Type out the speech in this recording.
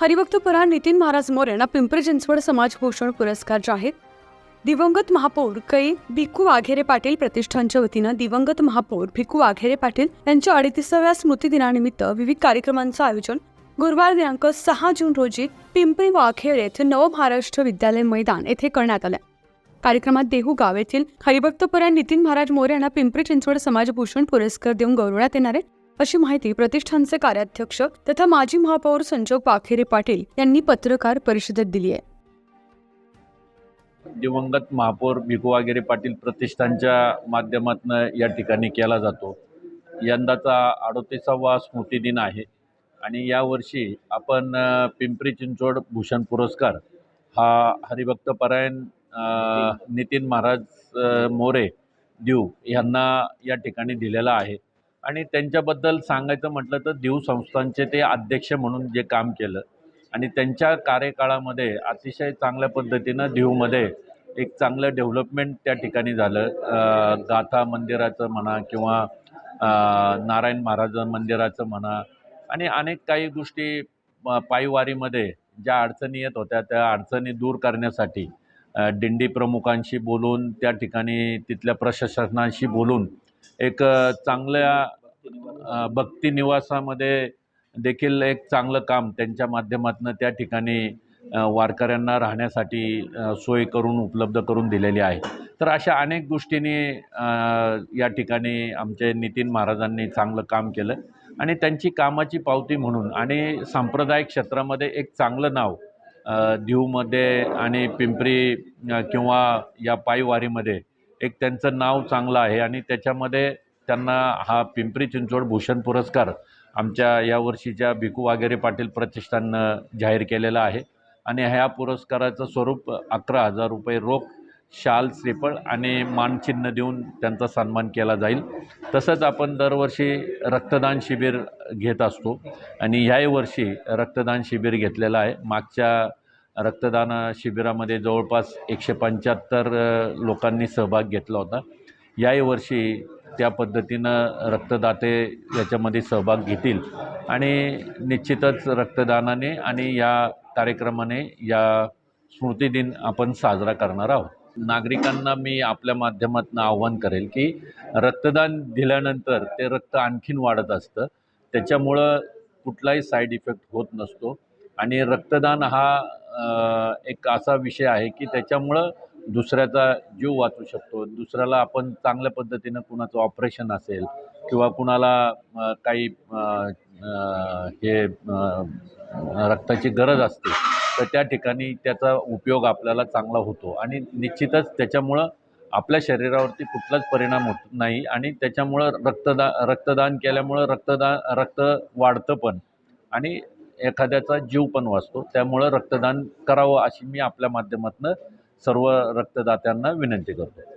हरिभक्तपरा नितीन महाराज मोर यांना पिंपरी चिंचवड समाजभूषण पुरस्कार जाहीर. दिवंगत महापौर कै. भिकू वाघेरे पाटील प्रतिष्ठानच्या वतीनं दिवंगत महापौर भिकू वाघेरे पाटील यांच्या अडतीसाव्या स्मृतिदिनानिमित्त विविध कार्यक्रमांचं आयोजन गुरुवार दिनांक सहा जून रोजी पिंपरी वाघेरे येथे नवमहाराष्ट्र विद्यालय मैदान येथे करण्यात आलं. कार्यक्रमात देहू गाव येथील हरिभक्तपुरा नितीन महाराज मोरे यांना पिंपरी चिंचवड समाजभूषण पुरस्कार देऊन गौरवण्यात येणार आहे. अशी माहिती प्रतिष्ठानचे कार्याध्यक्ष तथा माजी महापौर संजोग पाखेरे पाटील यांनी पत्रकार परिषदेत दिली आहे. दिवंगत महापौर भिकू वागेरे पाटील प्रतिष्ठानच्या माध्यमातून या ठिकाणी केला जातो. यंदाचा अडोतीसावा स्मृतिदिन आहे आणि यावर्षी आपण पिंपरी चिंचवड भूषण पुरस्कार हा हरिभक्त परायण नितीन महाराज मोरे देऊ यांना या ठिकाणी दिलेला आहे. आणि त्यांच्याबद्दल सांगायचं म्हटलं तर देऊ संस्थांचे ते अध्यक्ष म्हणून जे काम केलं आणि त्यांच्या कार्यकाळामध्ये अतिशय चांगल्या पद्धतीनं देऊमध्ये एक चांगलं डेव्हलपमेंट त्या ठिकाणी झालं. गाथा मंदिराचं म्हणा किंवा नारायण महाराज मंदिराचं म्हणा आणि अनेक काही गोष्टी पायवारीमध्ये ज्या अडचणी येत होत्या त्या अडचणी दूर करण्यासाठी दिंडी प्रमुखांशी बोलून त्या ठिकाणी तिथल्या प्रशासनाशी बोलून एक चांगल्या भक्ती निवासामध्ये देखील एक चांगलं काम त्यांच्या माध्यमातून त्या ठिकाणी वारकऱ्यांना राहण्यासाठी सोय करून उपलब्ध करून दिलेली आहे. तर अशा अनेक गोष्टींनी या ठिकाणी आमचे नितीन महाराजांनी चांगलं काम केलं आणि त्यांची कामाची पावती म्हणून आणि सांप्रदायिक क्षेत्रामध्ये एक चांगलं नाव दीवमध्ये आणि पिंपरी किंवा या पायवारीमध्ये एक त्यांचं नाव चांगलं आहे आणि त्याच्यामध्ये त्यांना हा पिंपरी चिंचवड भूषण पुरस्कार आमच्या यावर्षीच्या भिकू वागेरे पाटील प्रतिष्ठाननं जाहीर केलेला आहे. आणि ह्या पुरस्काराचं स्वरूप अकरा हजार रुपये रोख शाल श्रीफळ आणि मानचिन्ह देऊन त्यांचा सन्मान केला जाईल. तसंच आपण दरवर्षी रक्तदान शिबिर घेत असतो आणि ह्याही वर्षी रक्तदान शिबिर घेतलेलं आहे. मागच्या रक्तदान शिबिरामध्ये जवळपास एकशे पंच्याहत्तर लोकांनी सहभाग घेतला होता. याही वर्षी त्या पद्धतीनं रक्तदाते याच्यामध्ये सहभाग घेतील. आणि निश्चितच रक्तदानाने आणि या कार्यक्रमाने या स्मृतिदिन आपण साजरा करणार आहोत. नागरिकांना मी आपल्या माध्यमातून आव्हान करेल की रक्तदान दिल्यानंतर ते रक्त आणखीन वाढत असतं. त्याच्यामुळं कुठलाही साईड इफेक्ट होत नसतो. आणि रक्तदान हा एक असा विषय आहे की त्याच्यामुळं दुसऱ्याचा जीव वाचू शकतो. दुसऱ्याला आपण चांगल्या पद्धतीनं कुणाचं ऑपरेशन असेल किंवा कुणाला काही हे रक्ताची गरज असते तर त्या ठिकाणी त्याचा उपयोग आपल्याला चांगला होतो. आणि निश्चितच त्याच्यामुळं आपल्या शरीरावरती कुठलाच परिणाम होत नाही आणि त्याच्यामुळं रक्तदा रक्तदान केल्यामुळं रक्तदान रक्त वाढतं पण. आणि एखाद्याचा जीव पण वाचतो त्यामुळं रक्तदान करावं अशी मी आपल्या माध्यमातून सर्व रक्तदात्यांना विनंती करतो.